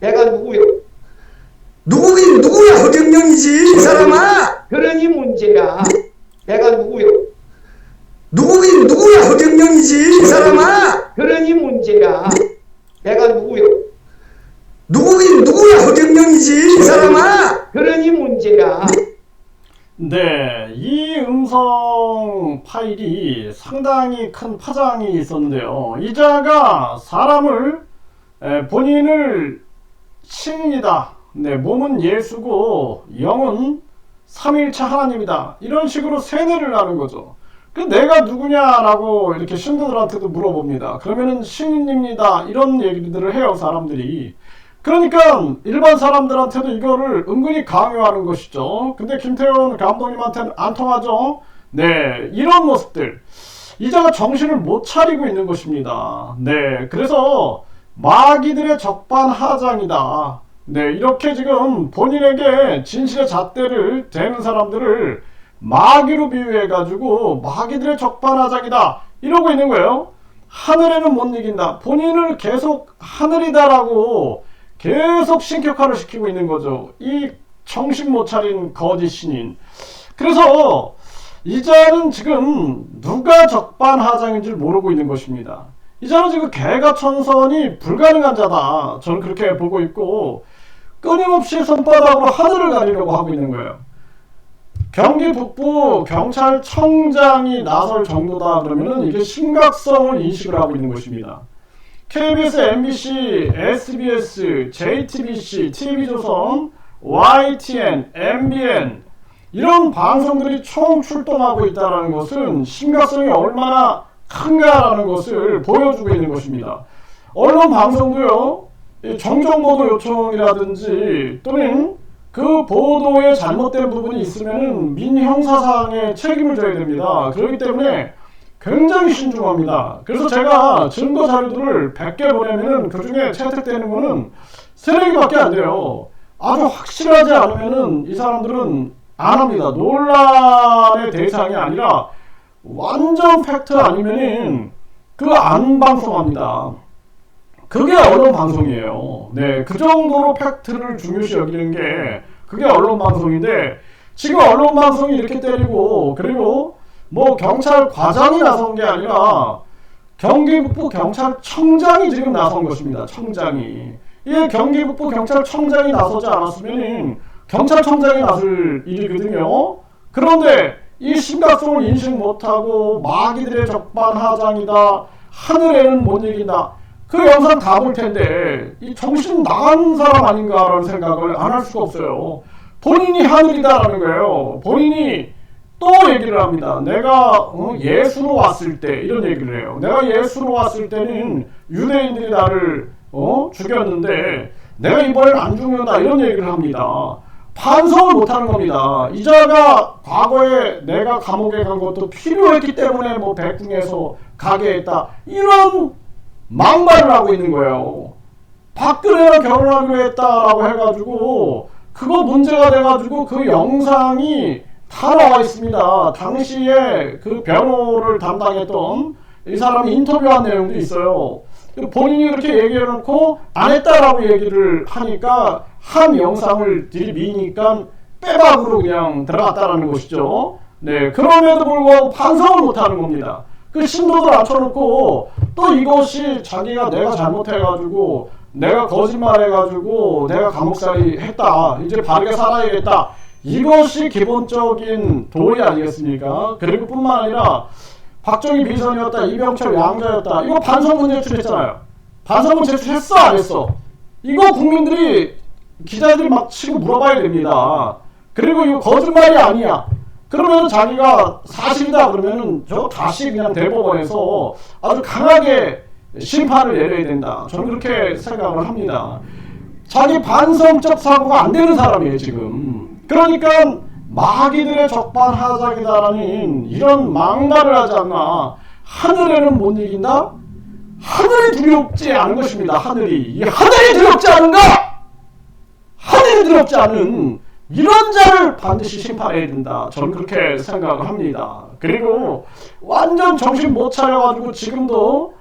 내가 누구요? 누구긴 누구야 허경영이지 이 사람아 그러니 문제야. 내가 누구요? 누구긴 누구야 허경영이지 이 사람아 그러니 문제야. 내가 누구요? 누구긴 누구야 허경영이지 이 사람아 그러니 문제야. 네, 이 음성 파일이 상당히 큰 파장이 있었는데요. 이자가 사람을 에, 본인을 신이다. 네, 몸은 예수고 영은 삼일체 하나님이다. 이런 식으로 세뇌를 하는 거죠. 그 내가 누구냐라고 이렇게 신도들한테도 물어봅니다. 그러면은 신입니다. 이런 얘기들을 해요, 사람들이. 그러니까 일반 사람들한테도 이거를 은근히 강요하는 것이죠. 근데 김태훈 감독님한테는 안 통하죠. 네, 이런 모습들. 이자가 정신을 못 차리고 있는 것입니다. 네, 그래서 마귀들의 적반하장이다. 네, 이렇게 지금 본인에게 진실의 잣대를 대는 사람들을 마귀로 비유해가지고 마귀들의 적반하장이다. 이러고 있는 거예요. 하늘에는 못 이긴다. 본인을 계속 하늘이다라고 계속 신격화를 시키고 있는 거죠. 이 정신 못 차린 거짓 신인. 그래서 이자는 지금 누가 적반하장인 줄 모르고 있는 것입니다. 이자는 지금 개가 천선이 불가능한 자다. 저는 그렇게 보고 있고 끊임없이 손바닥으로 하늘을 가리려고 하고 있는 거예요. 경기 북부 경찰청장이 나설 정도다 그러면은 이게 심각성을 인식을 하고 있는 것입니다. KBS, MBC, SBS, JTBC, TV조선, YTN, MBN 이런 방송들이 총 출동하고 있다는 것은 심각성이 얼마나 큰가라는 것을 보여주고 있는 것입니다. 언론 방송도요, 이 정정보도 요청이라든지 또는 그 보도에 잘못된 부분이 있으면은 민형사상의 책임을 져야 됩니다. 그렇기 때문에 굉장히 신중합니다. 그래서 제가 증거 자료들을 100개 보내면은 그 중에 채택되는 거는 3개밖에 안 돼요. 아주 확실하지 않으면은 이 사람들은 안 합니다. 논란의 대상이 아니라 완전 팩트 아니면은 그거 안 방송합니다. 그게 언론 방송이에요. 네, 그 정도로 팩트를 중요시 여기는 게 그게 언론 방송인데 지금 언론 방송이 이렇게 때리고 그리고 뭐 경찰 과장이 나선 게 아니라 경기북부 경찰청장이 지금 나선 것입니다. 청장이 이 경기북부 경찰청장이 나서지 않았으면 경찰청장이 나설 일이거든요. 그런데 이 심각성을 인식 못하고 마귀들의 적반하장이다. 하늘에는 못 이긴다. 그 영상 다 볼 텐데 이 정신 나간 사람 아닌가라는 생각을 안 할 수가 없어요. 본인이 하늘이다라는 거예요. 본인이 또 얘기를 합니다. 내가 어, 예수로 왔을 때 이런 얘기를 해요. 내가 예수로 왔을 때는 유대인들이 나를 어, 죽였는데 내가 이번엔 안 죽는다 이런 얘기를 합니다. 반성을 못하는 겁니다. 이자가 과거에 내가 감옥에 간 것도 필요했기 때문에 뭐 백궁에서 가게 했다 이런 막말을 하고 있는 거예요. 박근혜랑 결혼하기로 했다라고 해가지고 그거 문제가 돼가지고 그 영상이 다 나와 있습니다. 당시에 그 변호를 담당했던 이 사람이 인터뷰한 내용도 있어요. 본인이 그렇게 얘기해놓고 안 했다라고 얘기를 하니까 한 영상을 들이미니까 빼박으로 그냥 들어갔다라는 것이죠. 네, 그럼에도 불구하고 반성을 못하는 겁니다. 그 신도들 앉혀놓고 또 이것이 자기가 내가 잘못해가지고 내가 거짓말해가지고 내가 감옥살이 했다 이제 바르게 살아야겠다 이것이 기본적인 도리 아니겠습니까? 그리고 뿐만 아니라 박정희 비선이었다 이병철 양자였다 이거 반성문 제출했잖아요 반성문 제출했어 안 했어 이거 국민들이 기자들이 막 치고 물어봐야 됩니다 그리고 이거 거짓말이 아니야 그러면 자기가 사실이다 그러면은 저 다시 그냥 대법원에서 아주 강하게 심판을 내려야 된다. 저는 그렇게 생각을 합니다. 자기 반성적 사고가 안 되는 사람이에요 지금. 그러니까 마귀들의 적반하장이다라는 이런 막말을 하지 않나. 하늘에는 못 이긴다. 하늘이 두렵지 않은 것입니다. 하늘이 이 하늘이 두렵지 않은가? 하늘이 두렵지 않은 이런 자를 반드시 심판해야 된다. 저는 그렇게 생각을 합니다. 그리고 완전 정신 못 차려가지고 지금도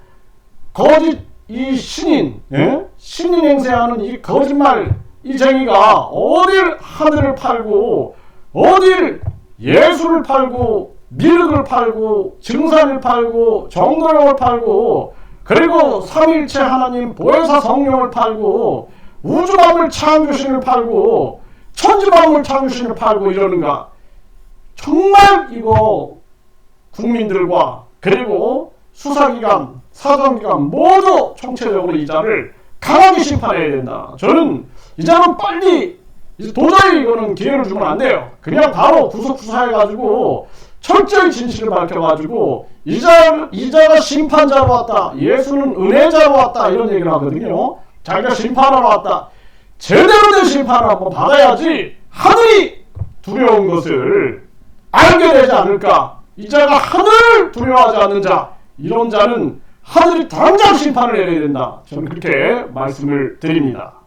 거짓 이 신인, 예? 신인 행세하는 이 거짓말 이쟁이가 어딜 하늘을 팔고 어딜 예수를 팔고 미륵을 팔고 증산을 팔고 정도령을 팔고 그리고 삼일체 하나님 보혜사 성령을 팔고 우주만물 창조신을 팔고 천지만물 창조신을 팔고 이러는가 정말 이거 국민들과 그리고 수사기관, 사정기관 모두 총체적으로 이자를 강하게 심판해야 된다. 저는 이자는 빨리 도저히 이거는 기회를 주면 안 돼요. 그냥 바로 구속 수사해가지고 철저히 진실을 밝혀가지고 이자 이자가 심판자로 왔다. 예수는 은혜자로 왔다. 이런 얘기를 하거든요. 자기가 심판하러 왔다. 제대로 된 심판을 한번 받아야지 하늘이 두려운 것을 알게 되지 않을까? 이 자가 하늘을 두려워하지 않는 자, 이런 자는 하늘이 당장 심판을 내려야 된다. 저는 그렇게 말씀을 드립니다.